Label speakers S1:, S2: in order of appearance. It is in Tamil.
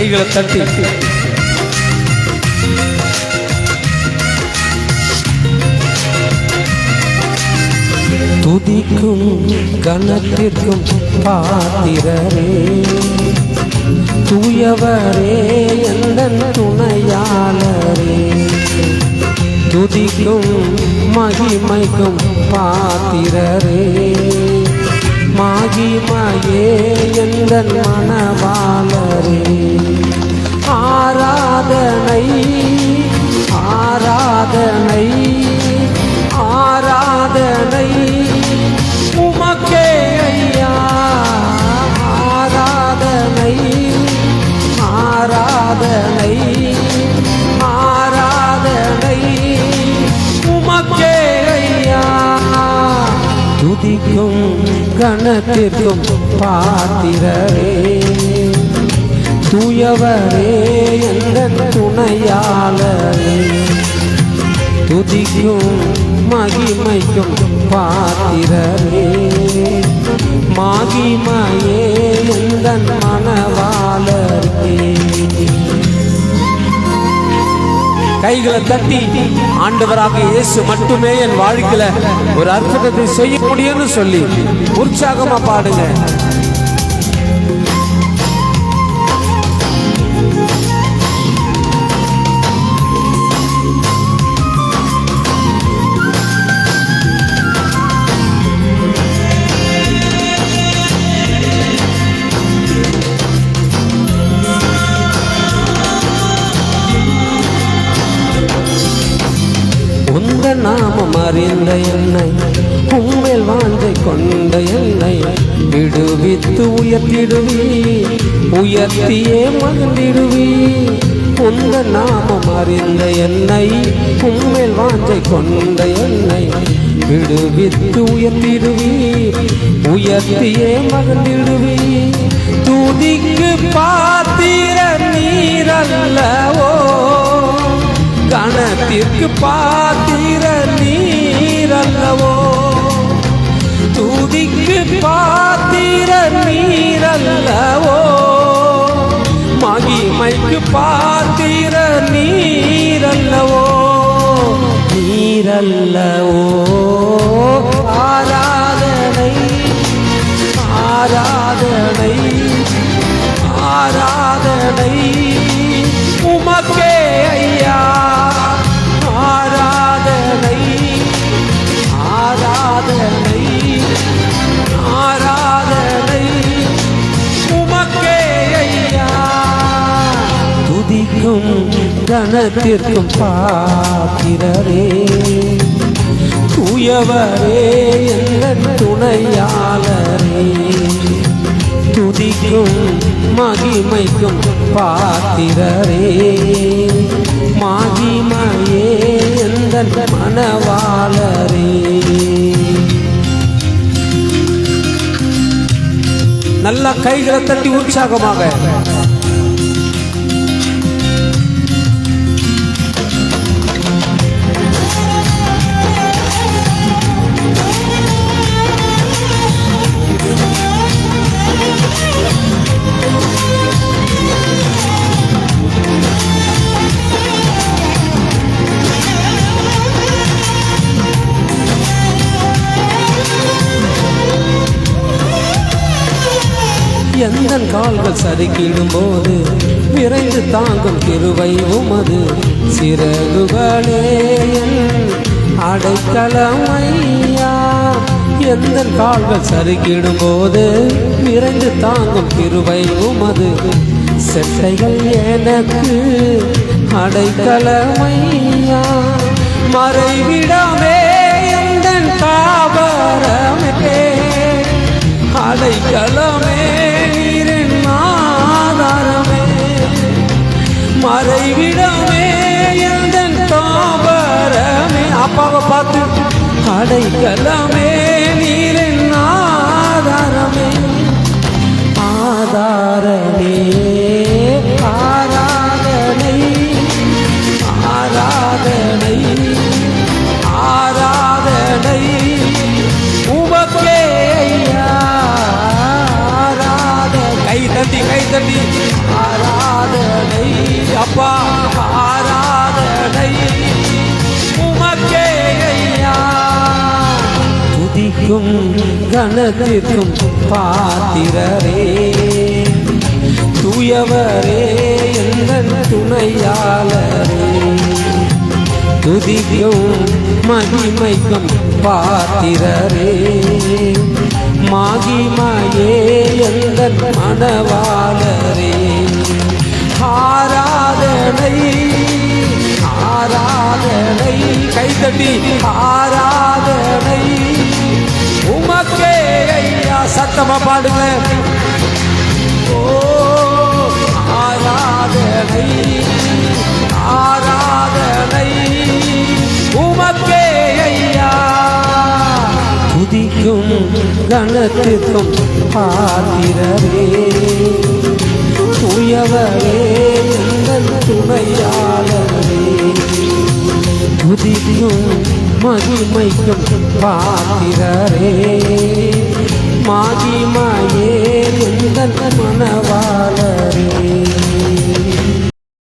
S1: கைகளை தட்டி. துதிக்கும் கனத்திற்கும் பாத்திரரே. தூயவரே எந்த துணையாளரே. துதிக்கும் மகிமைக்கும் பாத்திரரே. மாகிமையே எந்த மனவாளரே. ஆராதனை ஆராதனை. கணத்திற்கும் பாத்திரரே. தூயவரே எந்த துணையாளரே. துதிக்கும் மகிமைக்கும் பாத்திரரே. மகிமையே எந்த மனவா கைகளை தட்டி ஆண்டவராக இயேசு மட்டுமே என் வாழ்க்கையில ஒரு அற்புதத்தை செய்ய முடியும்னு சொல்லி உற்சாகமா பாடுங்க. நாமம் அறிந்த என்னை. உண்மையில் வாழ்ந்தை கொண்ட என்னை. விடுவித்து உயர்த்திடுவி உயர்த்தியே மகிழ்ந்திடுவி உந்த நாமம் அறிந்த என்னை. உண்மையில் வாழ்ந்தை கொண்ட என்னை. விடுவித்து உயர்த்திடுவி உயர்த்தியே மகிழ்ந்திடுவி துதிக்கு பாத்திர நீரல்லவோ? கணத்திற்கு பாத்திர துதிக்கு பாத்திர நீரல்லவோ? மகிமைக்கு பாத்திர நீரல்லவோ? நீரல்லவோ? துதிக்கும் கணத்திற்கும் பாத்திரரே. தூயவரே எங்கள் துணையாளரே. துதிக்கும் மகிமைக்கும் பாத்திரரே. மகிமையே எங்கள் மனவாளரே நல்ல கைகளை தட்டி உற்சாகமாக. எந்த கால்கள் சறுக்கிடும் போது விரைந்து தாங்கும் திருவை உமது சிறகுகளே. என் அடைக்கலமையா எந்த கால்கள் சறுக்கிடும் போது விரைந்து தாங்கும் திருவை உமது செட்டைகள் எனக்கு அடைக்கலமையா மறைவிடமே எந்த காபரமே அடைக்கலமே மறைவிடமே எந்த தாபரமே. அப்பாவை பார்த்து அடைக்கலமே. துதிக்கும் கணத்திற்கும் பாத்திரரே. தூயவரே எந்த துணையாளரே. துதிக்கும் மகிமைக்கும் பாத்திரரே. மகிமையே எந்த மனவாளரே ஆராதனை ஆராதனை கைதட்டி ஆராதனை. சத்தமா பாடுங்களேன் ஓ ஆராதனை ஆராதனை உமக்கே ஐயா. துதிக்கும் கணத்திற்கும் பாத்திரரே தூயவரே எங்கள் துணையாளரே. துதிக்கும் மகிமைக்கும் பாத்திரரே மாதி மாயே எந்த மனவாளரே